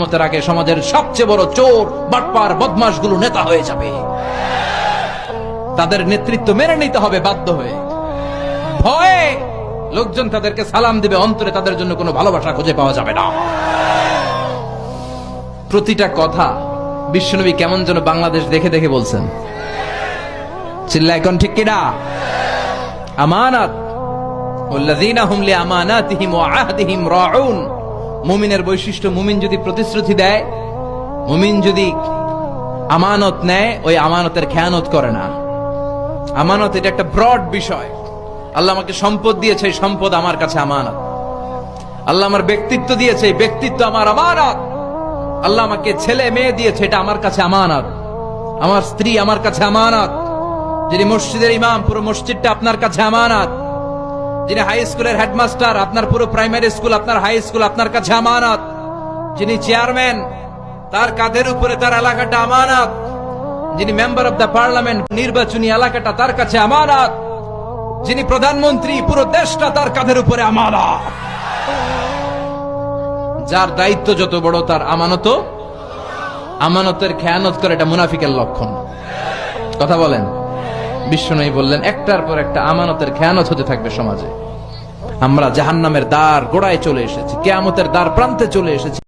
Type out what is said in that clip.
কিয়ামতের আগে সমাজের সবচেয়ে বড় চোর বাটপার বদমাশগুলো নেতা হয়ে যাবে তাদের নেতৃত্ব মেনে নিতে হবে বাধ্য হয়ে ভয়ে লোকজন তাদেরকে সালাম দিবে অন্তরে তাদের জন্য কোনো ভালোবাসা খুঁজে পাওয়া যাবে না প্রতিটা কথা বিশ্বনবী কেমন যেন বাংলাদেশ দেখে দেখে বলছেন চিল্লা এখন ঠিক কিনা আমানাত والذين هم لأماناتهم وعهدهم راعون মুমিনের বৈশিষ্ট্য মুমিন যদি প্রতিশ্রুতি দেয়, মুমিন যদি আমানত নেয়, ওই আমানতের খেয়ানত করে না। আমানত এটা একটা ব্রড বিষয়। আল্লাহ আমাকে সম্পদ দিয়েছে, এই সম্পদ আমার কাছে আমানত। আল্লাহ আমার ব্যক্তিত্ব দিয়েছে, এই ব্যক্তিত্ব আমার আমানত। আল্লাহ আমাকে ছেলে, মেয়ে দিয়েছে, এটা আমার কাছে আমানত। আমার স্ত্রী আমার কাছে আমানত। যিনি মসজিদের ইমাম, পুরো মসজিদটা আপনার কাছে আমানত। যিনি হাই স্কুলের হেডমাস্টার আপনার পুরো প্রাইমারি স্কুল আপনার হাই স্কুল আপনার কাছে আমানত। যিনি চেয়ারম্যান তার কাঁধের উপরে তার এলাকাটা আমানত। যিনি মেম্বার অব দ্য পার্লামেন্ট নির্বাচনী এলাকাটা তার কাছে আমানত। যিনি প্রধানমন্ত্রী, পুরো দেশটা তার কাঁধের উপরে আমানত। যার দায়িত্ব যত বড়, তার আমানত আমানতের খেয়ানত করে এটা মুনাফিকের লক্ষণ। কথা বলেন। বিশ্বনয়ী বললেন, একটার পর একটা আমানতের খেয়ানত হতে থাকবে সমাজে। আমরা জাহান্নামের দ্বার গোড়ায় চলে এসেছি, কেয়ামতের দ্বার প্রান্তে চলে এসেছি।